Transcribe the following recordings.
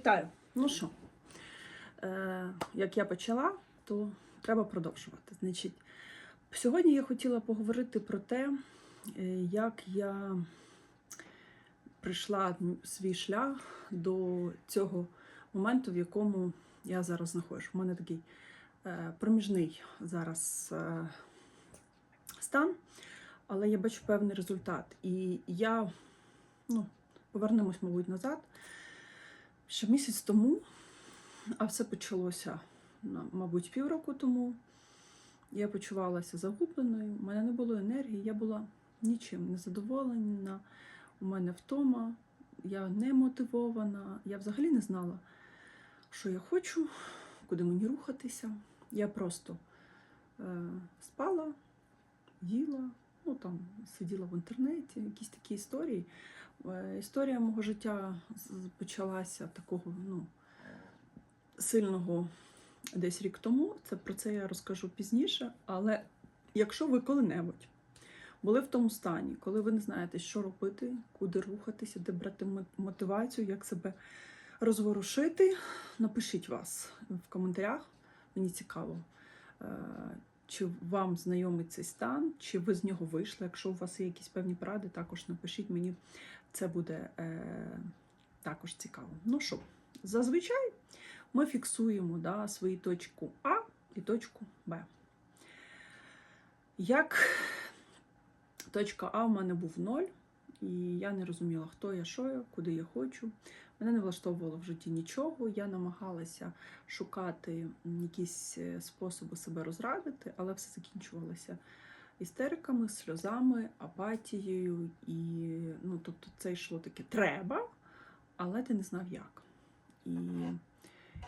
Вітаю! Ну що, е, як я почала, то треба продовжувати. Значить, сьогодні я хотіла поговорити про те, е, як я прийшла свій шлях до цього моменту, в якому я зараз знаходжусь. У мене такий е, проміжний зараз е, стан, але я бачу певний результат. І я ну, повернемось, мабуть, назад. Ще місяць тому, а все почалося, мабуть, півроку тому. Я почувалася загубленою, у мене не було енергії, я була нічим не задоволена, у мене втома, я не мотивована, я взагалі не знала, що я хочу, куди мені рухатися. Я просто е, спала, їла, ну там сиділа в інтернеті, якісь такі історії. Е, Історія мого життя почалася такого ну, сильного десь рік тому. Це про це я розкажу пізніше. Але якщо ви коли-небудь були в тому стані, коли ви не знаєте, що робити, куди рухатися, де брати мотивацію, як себе розворушити, напишіть вас в коментарях. Мені цікаво. Чи вам знайомий цей стан, чи ви з нього вийшли? Якщо у вас є якісь певні поради, також напишіть мені це буде е, також цікаво. Ну що, зазвичай ми фіксуємо да, свою точку А і точку Б. Як точка А в мене був ноль, і я не розуміла, хто я, що я, куди я хочу. Мене не влаштовувало в житті нічого. Я намагалася шукати якісь е, способи себе розрадити, але все закінчувалося істериками, сльозами, апатією. І ну, тобто це йшло таке треба, але ти не знав як. І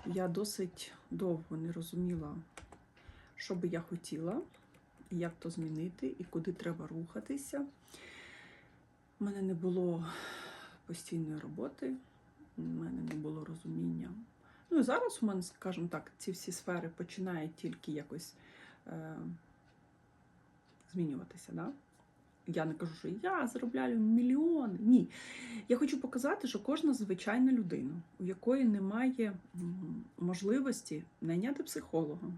я досить довго не розуміла, що би я хотіла, як то змінити, і куди треба рухатися. У мене не було постійної роботи, у мене не було розуміння. Ну і зараз у мене, скажімо так, ці всі сфери починають тільки якось е, змінюватися. Да? Я не кажу, що я заробляю мільйони. Ні. Я хочу показати, що кожна звичайна людина, у якої немає можливості найняти психолога,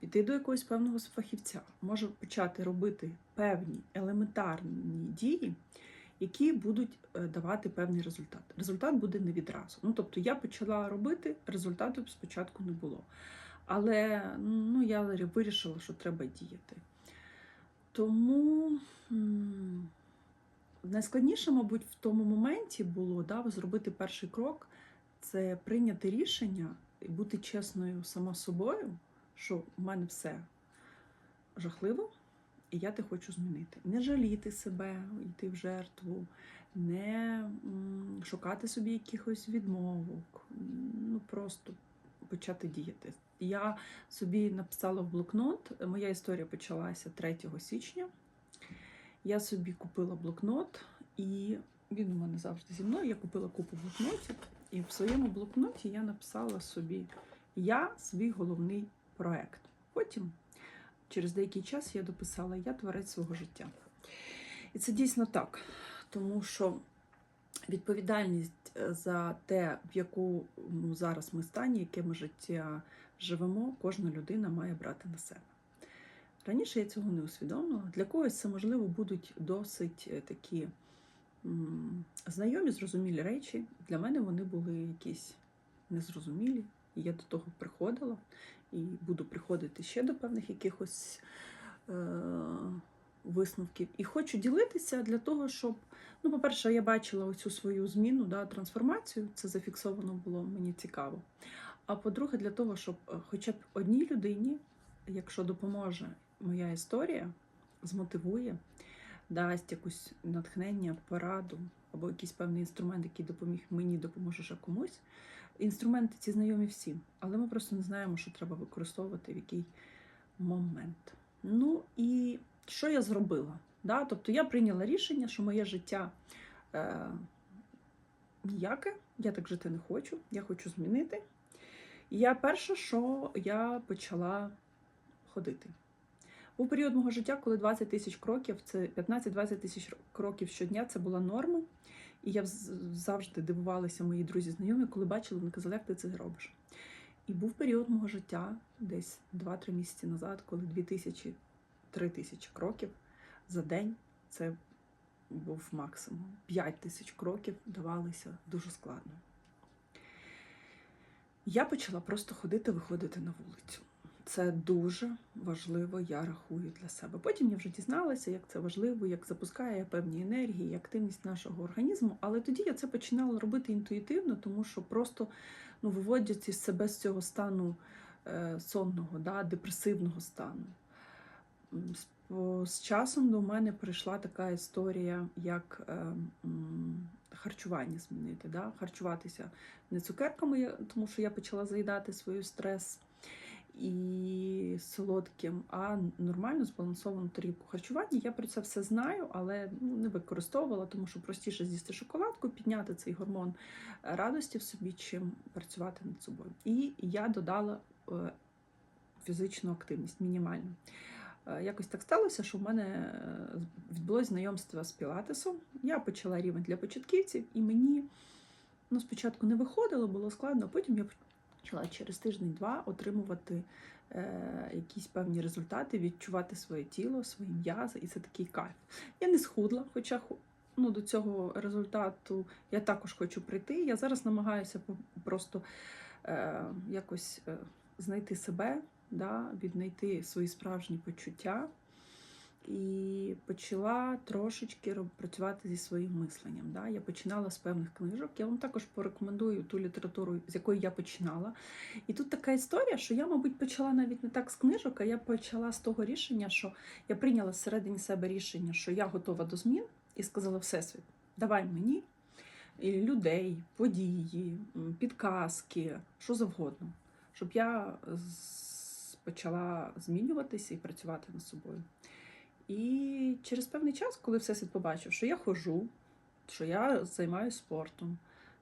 піти до якогось певного фахівця, може почати робити певні елементарні дії, які будуть е, давати певний результат. Результат буде не відразу. Ну, тобто я почала робити, результату спочатку не було. Але ну, я вирішила, що треба діяти. Тому найскладніше, мабуть, в тому моменті було да, зробити перший крок це прийняти рішення і бути чесною сама собою, що в мене все жахливо, і я те хочу змінити. Не жаліти себе, йти в жертву, не шукати собі якихось відмовок, ну просто почати діяти. Я собі написала в блокнот. Моя історія почалася 3 січня. Я собі купила блокнот, і він у мене завжди зі мною. Я купила купу блокнотів, і в своєму блокноті я написала собі Я свій головний проект. Потім, через деякий час, я дописала Я творець свого життя. І це дійсно так, тому що відповідальність е, за те, в якому зараз ми стані, яке ми життя живемо, кожна людина має брати на себе. Раніше я цього не усвідомила. Для когось це, можливо, будуть досить е, такі знайомі, зрозумілі речі. Для мене вони були якісь незрозумілі. І я до того приходила і буду приходити ще до певних якихось е- висновків. І хочу ділитися для того, щоб, ну, по-перше, я бачила оцю свою зміну, да, трансформацію. Це зафіксовано було мені цікаво. А по-друге, для того, щоб е, хоча б одній людині, якщо допоможе моя історія, змотивує, дасть якусь натхнення, пораду або якийсь певний інструмент, який допоміг мені, допоможе ще комусь. Інструменти ці знайомі всім, але ми просто не знаємо, що треба використовувати в який момент. Ну і що я зробила? Да? Тобто я прийняла рішення, що моє життя е, ніяке, я так жити не хочу, я хочу змінити. І я перше, що я почала ходити. Був період мого життя, коли 20 тисяч кроків, це 15-20 тисяч кроків щодня це була норма. І я завжди дивувалася мої друзі знайомі, коли бачили, вони казали, як ти це робиш. І був період мого життя, десь 2-3 місяці назад, коли 2000 3000 кроків за день це був максимум. 5 тисяч кроків давалися дуже складно. Я почала просто ходити, виходити на вулицю. Це дуже важливо, я рахую для себе. Потім я вже дізналася, як це важливо, як запускає певні енергії, активність нашого організму. Але тоді я це починала робити інтуїтивно, тому що просто ну, виводять із себе з цього стану е, сонного, да, депресивного стану. З, часом до мене прийшла така історія, як е, харчування змінити. Да? Харчуватися не цукерками, тому що я почала заїдати свій стрес і солодким, а нормально збалансовану тарілку харчування. Я про це все знаю, але ну, не використовувала, тому що простіше з'їсти шоколадку, підняти цей гормон радості в собі, чим працювати над собою. І я додала е, фізичну активність мінімальну. Е, Якось так сталося, що в мене е, відбулось знайомство з пілатесом. Я почала рівень для початківців, і мені ну, спочатку не виходило, було складно, а потім я почала через тиждень-два отримувати е, якісь певні результати, відчувати своє тіло, свої м'язи, і це такий кайф. Я не схудла, хоча ну, до цього результату я також хочу прийти. Я зараз намагаюся просто е, якось е, знайти себе, да, віднайти свої справжні почуття. І почала трошечки працювати зі своїм мисленням. Да? Я починала з певних книжок. Я вам також порекомендую ту літературу, з якої я починала. І тут така історія, що я, мабуть, почала навіть не так з книжок, а я почала з того рішення, що я прийняла всередині себе рішення, що я готова до змін, і сказала Всесвіт, давай мені людей, події, підказки, що завгодно, щоб я почала змінюватися і працювати над собою. І через певний час, коли Всесвіт побачив, що я ходжу, що я займаюся спортом.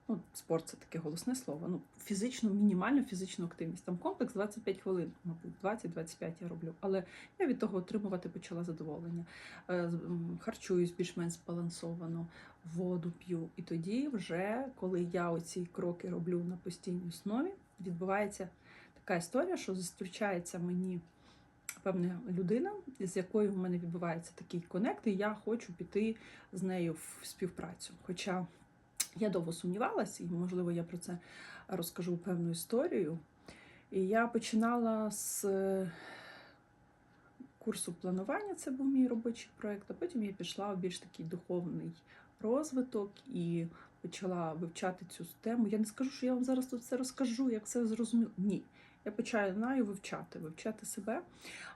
Ну, спорт це таке голосне слово. Ну, фізичну, мінімальну фізичну активність. Там комплекс 25 хвилин, мабуть, 20-25 я роблю. Але я від того отримувати почала задоволення. Е, Харчуюсь більш-менш збалансовано, воду п'ю. І тоді, вже, коли я оці кроки роблю на постійній основі, відбувається така історія, що зустрічається мені певна людина, з якою в мене відбувається такий конект, і я хочу піти з нею в співпрацю. Хоча я довго сумнівалася, і, можливо, я про це розкажу певну історію. І я починала з е, курсу планування, це був мій робочий проєкт, а потім я пішла в більш такий духовний розвиток і почала вивчати цю тему. Я не скажу, що я вам зараз тут все розкажу, як все зрозуміло. Ні. Я починаю вивчати, вивчати себе,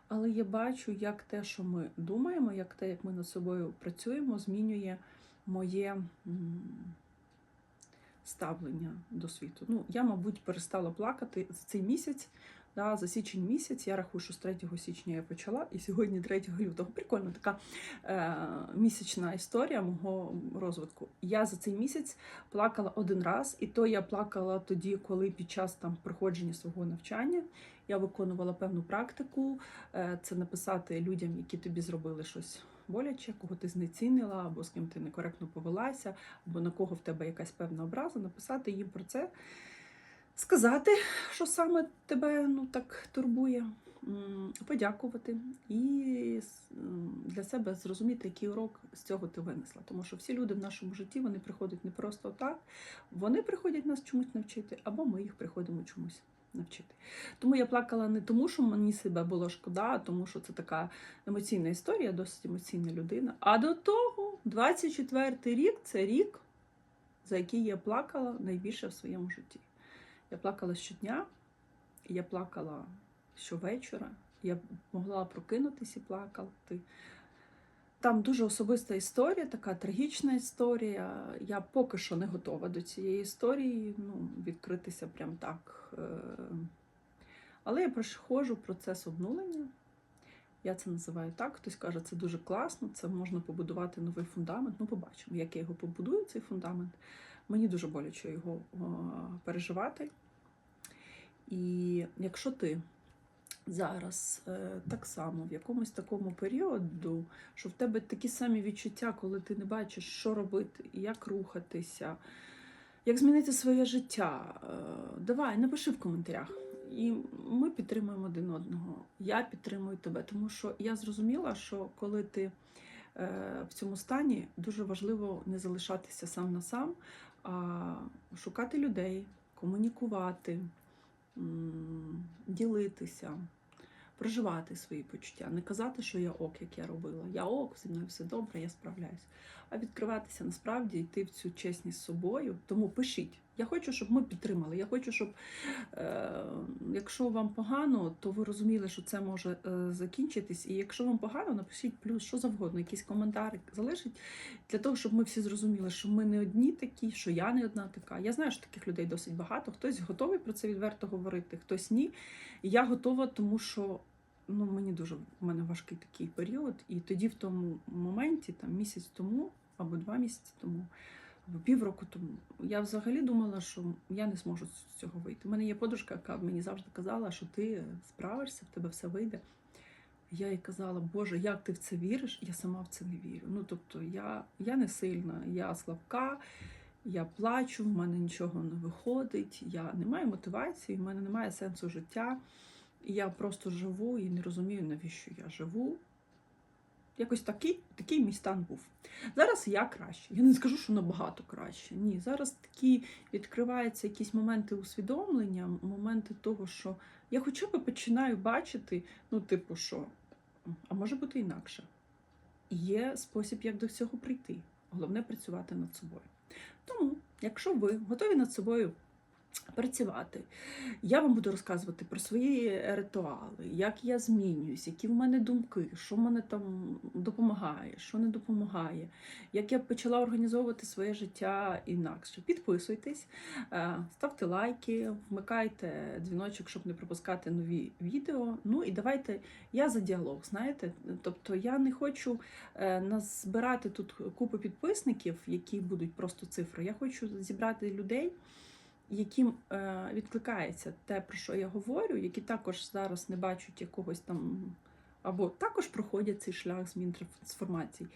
але я бачу, як те, що ми думаємо, як те, як ми над собою працюємо, змінює моє ставлення до світу. Ну, я, мабуть, перестала плакати за цей місяць. Да, за січень місяць я рахую, що з 3 січня я почала, і сьогодні 3 лютого. Прикольно така е, місячна історія мого розвитку. Я за цей місяць плакала один раз, і то я плакала тоді, коли під час там проходження свого навчання я виконувала певну практику. Е, Це написати людям, які тобі зробили щось боляче, кого ти знецінила, або з ким ти некоректно повелася, або на кого в тебе якась певна образа, написати їм про це, сказати, що саме тебе ну так турбує. Подякувати і для себе зрозуміти, який урок з цього ти винесла. Тому що всі люди в нашому житті вони приходять не просто так, вони приходять нас чомусь навчити, або ми їх приходимо чомусь навчити. Тому я плакала не тому, що мені себе було шкода, а тому що це така емоційна історія, досить емоційна людина. А до того, 24-й рік це рік, за який я плакала найбільше в своєму житті. Я плакала щодня, я плакала щовечора, я могла прокинутися і плакати. Там дуже особиста історія, така трагічна історія. Я поки що не готова до цієї історії, ну, відкритися прям так. Е, Але я проходжу процес обнулення. Я це називаю так. Хтось каже, це дуже класно, це можна побудувати новий фундамент. Ну, побачимо, як я його побудую, цей фундамент. Мені дуже боляче його переживати. І якщо ти зараз е, так само в якомусь такому періоду, що в тебе такі самі відчуття, коли ти не бачиш, що робити, як рухатися, як змінити своє життя. Е, Давай, напиши в коментарях. І ми підтримуємо один одного. Я підтримую тебе, тому що я зрозуміла, що коли ти е, в цьому стані, дуже важливо не залишатися сам на сам, шукати людей, комунікувати, ділитися, проживати свої почуття, не казати, що я ок, як я робила. Я ок, зі мною все добре, я справляюсь. А відкриватися насправді йти в цю чесність з собою. Тому пишіть. Я хочу, щоб ми підтримали. Я хочу, щоб е, якщо вам погано, то ви розуміли, що це може е, закінчитись. І якщо вам погано, напишіть плюс, що завгодно, якісь коментарі залишить для того, щоб ми всі зрозуміли, що ми не одні такі, що я не одна така. Я знаю, що таких людей досить багато. Хтось готовий про це відверто говорити, хтось ні. І я готова, тому що ну мені дуже в мене важкий такий період. І тоді, в тому моменті, там місяць тому або два місяці тому. Або півроку тому я взагалі думала, що я не зможу з цього вийти. У мене є подружка, яка мені завжди казала, що ти справишся, в тебе все вийде. Я їй казала, Боже, як ти в це віриш? Я сама в це не вірю. Ну тобто, я, я не сильна, я слабка, я плачу, в мене нічого не виходить, я не маю мотивації, в мене немає сенсу життя. Я просто живу і не розумію, навіщо я живу. Якось такий, такий мій стан був. Зараз я краще. Я не скажу, що набагато краще. Ні, зараз такі відкриваються якісь моменти усвідомлення, моменти того, що я хоча б починаю бачити, ну, типу, що, а може бути інакше. Є спосіб, як до цього прийти. Головне працювати над собою. Тому, якщо ви готові над собою працювати, я вам буду розказувати про свої ритуали, як я змінююсь, які в мене думки, що в мене там допомагає, що не допомагає, як я почала організовувати своє життя інакше. Підписуйтесь, е, ставте лайки, вмикайте дзвіночок, щоб не пропускати нові відео. Ну і давайте я за діалог, знаєте. Тобто я не хочу е, назбирати тут купу підписників, які будуть просто цифри. Я хочу зібрати людей яким е, відкликається те, про що я говорю, які також зараз не бачать якогось там, або також проходять цей шлях змін трансформацій.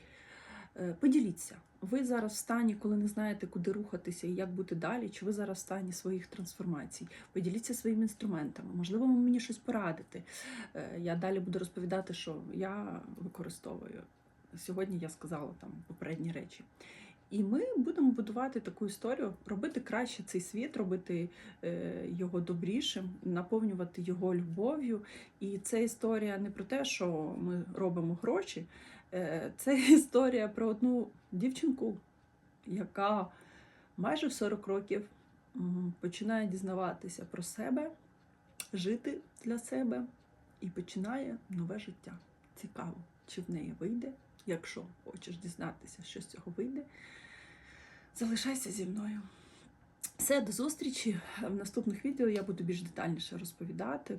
Е, поділіться, ви зараз в стані, коли не знаєте, куди рухатися і як бути далі, чи ви зараз в стані своїх трансформацій. Поділіться своїми інструментами. Можливо, ви мені щось порадите. Е, я далі буду розповідати, що я використовую. Сьогодні я сказала там попередні речі. І ми будемо будувати таку історію, робити краще цей світ, робити е, його добрішим, наповнювати його любов'ю. І це історія не про те, що ми робимо гроші, е, це історія про одну дівчинку, яка майже в 40 років починає дізнаватися про себе, жити для себе і починає нове життя. Цікаво, чи в неї вийде. Якщо хочеш дізнатися, що з цього вийде, залишайся зі мною. Все, до зустрічі. В наступних відео я буду більш детальніше розповідати,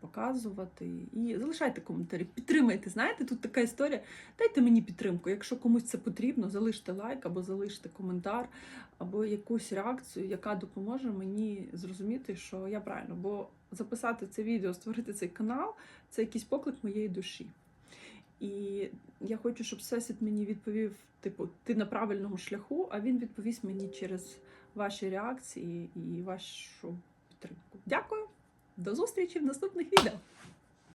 показувати. І залишайте коментарі, підтримайте. Знаєте, тут така історія. Дайте мені підтримку. Якщо комусь це потрібно, залиште лайк або залиште коментар, або якусь реакцію, яка допоможе мені зрозуміти, що я правильно. Бо записати це відео, створити цей канал це якийсь поклик моєї душі. І я хочу, щоб Всесвіт мені відповів, типу, ти на правильному шляху, а він відповість мені через ваші реакції і вашу підтримку. Дякую, до зустрічі в наступних відео.